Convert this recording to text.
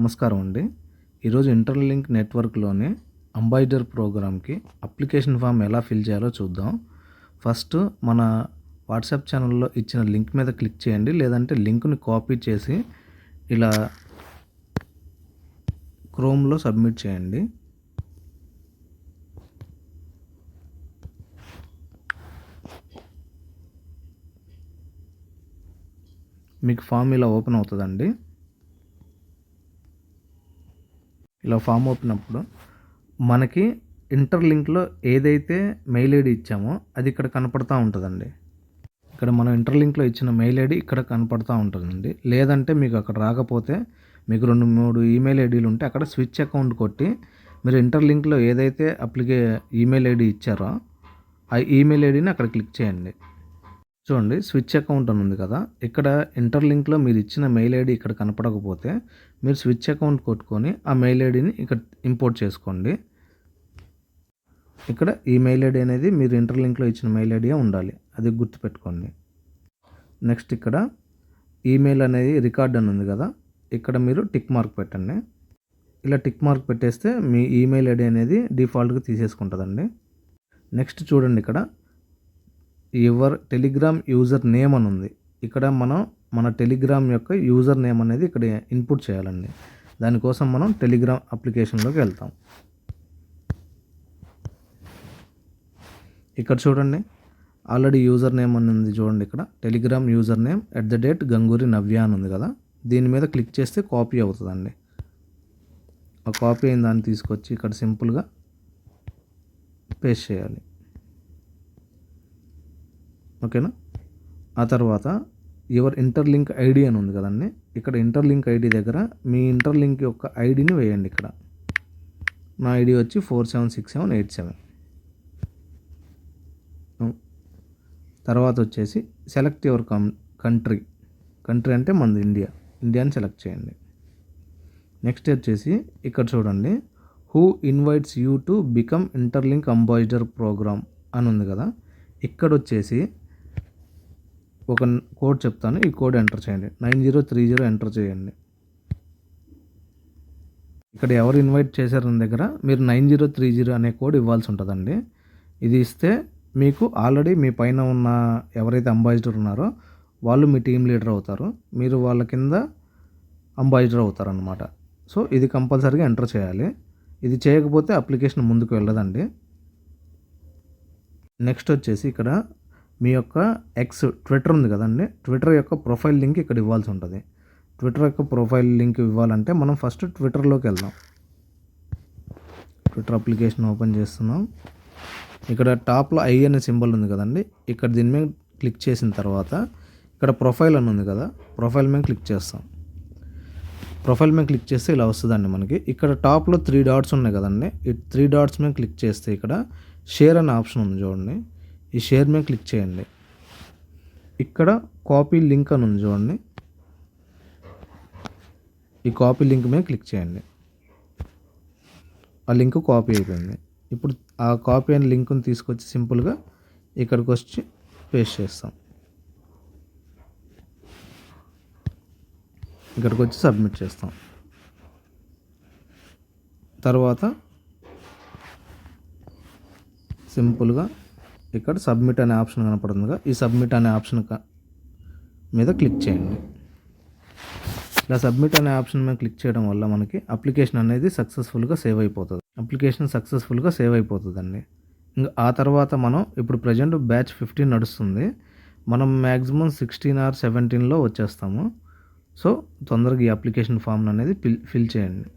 నమస్కారం అండి. ఈరోజు ఇంటర్లింక్ నెట్వర్క్లోని అంబాయిడర్ ప్రోగ్రామ్కి అప్లికేషన్ ఫామ్ ఎలా ఫిల్ చేయాలో చూద్దాం. ఫస్ట్ మన వాట్సాప్ ఛానల్లో ఇచ్చిన లింక్ మీద క్లిక్ చేయండి లేదంటే లింక్ని కాపీ చేసి ఇలా క్రోమ్లో సబ్మిట్ చేయండి. మీకు ఫామ్ ఇలా ఓపెన్ అవుతుందండి. ఇలా ఫామ్ అవుతున్నప్పుడు మనకి ఇంటర్లింక్లో ఏదైతే మెయిల్ ఐడి ఇచ్చామో అది ఇక్కడ కనపడుతూ ఉంటుందండి. ఇక్కడ మనం ఇంటర్లింక్లో ఇచ్చిన మెయిల్ ఐడి ఇక్కడ కనపడుతూ ఉంటుందండి. లేదంటే మీకు అక్కడ రాకపోతే మీకు రెండు మూడు ఈమెయిల్ ఐడీలు ఉంటే అక్కడ స్విచ్ అకౌంట్ కొట్టి మీరు ఇంటర్లింక్లో ఏదైతే అప్లికే ఈమెయిల్ ఐడి ఇచ్చారో ఆ ఈమెయిల్ ఐడిని అక్కడ క్లిక్ చేయండి. చూడండి స్విచ్ అకౌంట్ అని ఉంది కదా. ఇక్కడ ఇంటర్లింక్లో మీరు ఇచ్చిన మెయిల్ ఐడి ఇక్కడ కనపడకపోతే మీరు స్విచ్ అకౌంట్ కొట్టుకొని ఆ మెయిల్ ఐడిని ఇక్కడ ఇంపోర్ట్ చేసుకోండి. ఇక్కడ ఈ మెయిల్ ఐడి అనేది మీరు ఇంటర్లింక్లో ఇచ్చిన మెయిల్ ఐడియే ఉండాలి. అది గుర్తుపెట్టుకోండి. నెక్స్ట్ ఇక్కడ ఈమెయిల్ అనేది రికార్డ్ అని ఉంది కదా. ఇక్కడ మీరు టిక్ మార్క్ పెట్టండి. ఇలా టిక్ మార్క్ పెట్టేస్తే మీ ఈమెయిల్ ఐడి అనేది డిఫాల్ట్గా తీసేసుకుంటుందండి. నెక్స్ట్ చూడండి ఇక్కడ యువర్ టెలిగ్రామ్ యూజర్ నేమ్ అని ఉంది. ఇక్కడ మనం మన టెలిగ్రామ్ యొక్క యూజర్ నేమ్ అనేది ఇక్కడ ఇన్పుట్ చేయాలండి. దానికోసం మనం టెలిగ్రామ్ అప్లికేషన్లోకి వెళ్తాం. ఇక్కడ చూడండి. ఆల్రెడీ యూజర్ నేమ్ అని ఉంది చూడండి ఇక్కడ. Telegram user name at the rate Ganguri Navya అని ఉంది కదా. దీని మీద క్లిక్ చేస్తే కాపీ అవుతుందండి. ఆ కాపీ అయిన దాన్ని తీసుకొచ్చి ఇక్కడ సింపుల్గా పేస్ట్ చేయాలి. ఓకేనా? ఆ తర్వాత యువర్ ఇంటర్లింక్ ఐడి అని ఉంది కదండి. ఇక్కడ ఇంటర్లింక్ ఐడి దగ్గర మీ ఇంటర్లింక్ యొక్క ఐడిని వేయండి ఇక్కడ. నా ఐడి వచ్చి four seven six seven eight seven. తర్వాత వచ్చేసి select your com country. Country అంటే మనది ఇండియా. ఇండియాని సెలెక్ట్ చేయండి. నెక్స్ట్ వచ్చేసి ఇక్కడ చూడండి. Who invites you to become Interlink ambassador program అని ఉంది కదా. ఇక్కడ వచ్చేసి ఒక కోడ్ చెప్తాను. ఈ కోడ్ ఎంటర్ చేయండి. Nine zero three zero enter చేయండి. ఇక్కడ ఎవరు ఇన్వైట్ చేశారని దగ్గర మీరు నైన్ జీరో త్రీ జీరో అనే కోడ్ ఇవ్వాల్సి ఉంటుందండి. ఇది ఇస్తే మీకు ఆల్రెడీ మీ పైన ఉన్న ఎవరైతే అంబాసిడర్ ఉన్నారో వాళ్ళు మీ టీం లీడర్ అవుతారు. మీరు వాళ్ళ కింద అంబాసిడర్ అవుతారనమాట సో ఇది కంపల్సరీగా ఎంటర్ చేయాలి. ఇది చేయకపోతే అప్లికేషన్ ముందుకు వెళ్ళదండి. నెక్స్ట్ వచ్చేసి ఇక్కడ మీ యొక్క ఎక్స్ ట్విట్టర్ ఉంది కదండి. ట్విట్టర్ యొక్క ప్రొఫైల్ లింక్ ఇక్కడ ఇవ్వాల్సి ఉంటుంది. ట్విట్టర్ యొక్క ప్రొఫైల్ లింక్ ఇవ్వాలంటే మనం ఫస్ట్ ట్విట్టర్లోకి వెళ్దాం. ట్విట్టర్ అప్లికేషన్ ఓపెన్ చేస్తున్నాం. ఇక్కడ టాప్లో ఐ అనే సింబల్ ఉంది కదండి. ఇక్కడ దీని మీద క్లిక్ చేసిన తర్వాత ఇక్కడ ప్రొఫైల్ అని ఉంది కదా. ప్రొఫైల్ మీద క్లిక్ చేస్తాం. ప్రొఫైల్ మీద క్లిక్ చేస్తే ఇలా వస్తుందండి మనకి. ఇక్కడ టాప్లో త్రీ డాట్స్ ఉన్నాయి కదండి. ఈ త్రీ డాట్స్ మీద క్లిక్ చేస్తే ఇక్కడ షేర్ అనే ఆప్షన్ ఉంది చూడండి. ఈ షేర్ మీద క్లిక్ చేయండి. ఇక్కడ కాపీ లింక్ అని ఉంది చూడండి. ఈ కాపీ లింక్ మీద క్లిక్ చేయండి. ఆ లింక్ కాపీ అయిపోయింది. ఇప్పుడు ఆ కాపీ అయిన లింక్ని తీసుకొచ్చి సింపుల్గా ఇక్కడికి వచ్చి పేస్ట్ చేస్తాం. ఇక్కడికి వచ్చి సబ్మిట్ చేస్తాం. తర్వాత సింపుల్గా ఇక్కడ సబ్మిట్ అనే ఆప్షన్ కనపడుతుందిగా. ఈ సబ్మిట్ అనే ఆప్షన్ మీద క్లిక్ చేయండి. ఇలా సబ్మిట్ అనే ఆప్షన్ మీద క్లిక్ చేయడం వల్ల మనకి అప్లికేషన్ అనేది సక్సెస్ఫుల్గా సేవ్ అయిపోతుంది. అప్లికేషన్ సక్సెస్ఫుల్గా సేవ్ అయిపోతుందండి. ఇంకా ఆ తర్వాత మనం ఇప్పుడు ప్రజెంట్ బ్యాచ్ ఫిఫ్టీన్ నడుస్తుంది. మనం మ్యాక్సిమం సిక్స్టీన్ ఆర్ సెవెంటీన్లో వచ్చేస్తాము. సో తొందరగా ఈ అప్లికేషన్ ఫామ్ అనేది ఫిల్ ఫిల్ చేయండి.